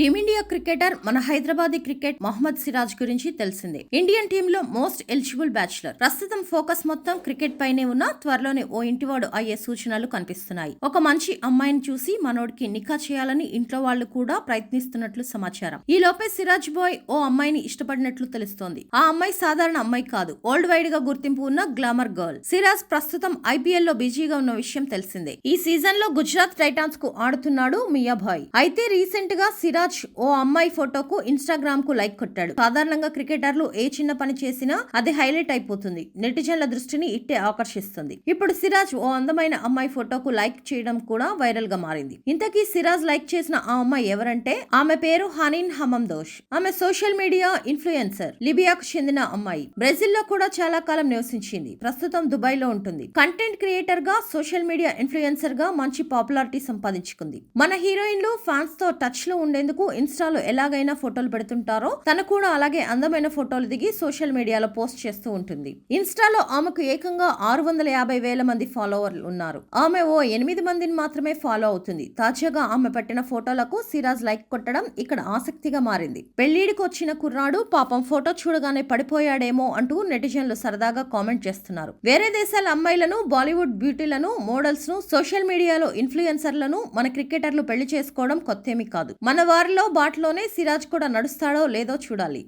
Team India cricketer మన Hyderabadi cricket Mohammed Siraj గురించి తెలిసిందే. ఇండియన్ టీమ్లో మోస్ట్ ఎలిజిబుల్ బ్యాచులర్. ప్రస్తుతం ఫోకస్ మొత్తం క్రికెట్ పైనే ఉన్న త్వరలోనే ఓ ఇంటివాడు అయ్యే సూచనలు కనిపిస్తున్నాయి. ఒక మంచి అమ్మాయిని చూసి మనోడికి నిఖా చేయాలని ఇంట్లో వాళ్ళు కూడా ప్రయత్నిస్తున్నట్లు సమాచారం. ఈ లోపే సిరాజ్ బాయ్ ఓ అమ్మాయిని ఇష్టపడినట్లు తెలుస్తోంది. ఆ అమ్మాయి సాధారణ అమ్మాయి కాదు వరల్డ్ వైడ్గా గుర్తింపు ఉన్న గ్లామర్ గర్ల్. సిరాజ్ ప్రస్తుతం ఐపీఎల్లో బిజీగా ఉన్న విషయం తెలిసిందే. ఈ సీజన్లో గుజరాత్ టైటాన్స్కు ఆడుతున్నాడు మియాభాయ్ అయితే రీసెంట్గా సిరాజ్ ఓ అమ్మాయి ఫోటోకు ఇన్స్టాగ్రామ్కు లైక్ కొట్టాడు. సాధారణంగా క్రికెటర్లు ఏ చిన్న పని చేసినా అది హైలైట్ అయిపోతుంది. నెటిజన్ల దృష్టిని ఇట్టే ఆకర్షిస్తుంది. ఇప్పుడు సిరాజ్ ఓ అందమైన అమ్మాయి ఫోటోకు లైక్ చేయడం కూడా వైరల్గా మారింది. ఇంతకీ సిరాజ్ లైక్ చేసిన ఆ అమ్మాయి ఎవరంటే ఆమె పేరు హనీన్ హమందోష్. ఆమె సోషల్ మీడియా ఇన్ఫ్లుయెన్సర్ లిబియాకు చెందిన అమ్మాయి. బ్రెజిల్లో కూడా చాలా కాలం నివసించింది. ప్రస్తుతం దుబాయ్లో ఉంటుంది. కంటెంట్ క్రియేటర్గా సోషల్ మీడియా ఇన్ఫ్లుయెన్సర్గా మంచి పాపులారిటీ సంపాదించుకుంది. మన హీరోయిన్లు ఫ్యాన్స్తో టచ్లో ఉండేందుకు ఇన్స్టాలో ఎలాగైనా ఫోటోలు పెడుతుంటారో తను కూడా అలాగే అందమైన ఫోటోలు దిగి సోషల్ మీడియాలో పోస్ట్ చేస్తూ ఉంటుంది. ఇన్స్టాలో ఆమెకు ఏకంగా ఆరు వందల యాభై వేల మంది ఫాలోవర్లు ఉన్నారు. ఆమె ఓ ఎనిమిది మందిని మాత్రమే ఫాలో అవుతుంది. తాజాగా ఆమె పెట్టిన ఫోటోలకు సిరాజ్ లైక్ కొట్టడం ఇక్కడ ఆసక్తిగా మారింది. పెళ్ళిడికి వచ్చిన కుర్రాడు పాపం ఫోటో చూడగానే పడిపోయాడేమో అంటూ నెటిజన్లు సరదాగా కామెంట్ చేస్తున్నారు. వేరే దేశాల అమ్మాయిలను బాలీవుడ్ బ్యూటీలను మోడల్స్ను సోషల్ మీడియాలో ఇన్ఫ్లుయెన్సర్లను మన క్రికెటర్లు పెళ్ళి చేసుకోవడం కొత్తేమీ కాదు. మన కారులో బాటలోనే సిరాజ్ కూడా నడుస్తాడో లేదో చూడాలి.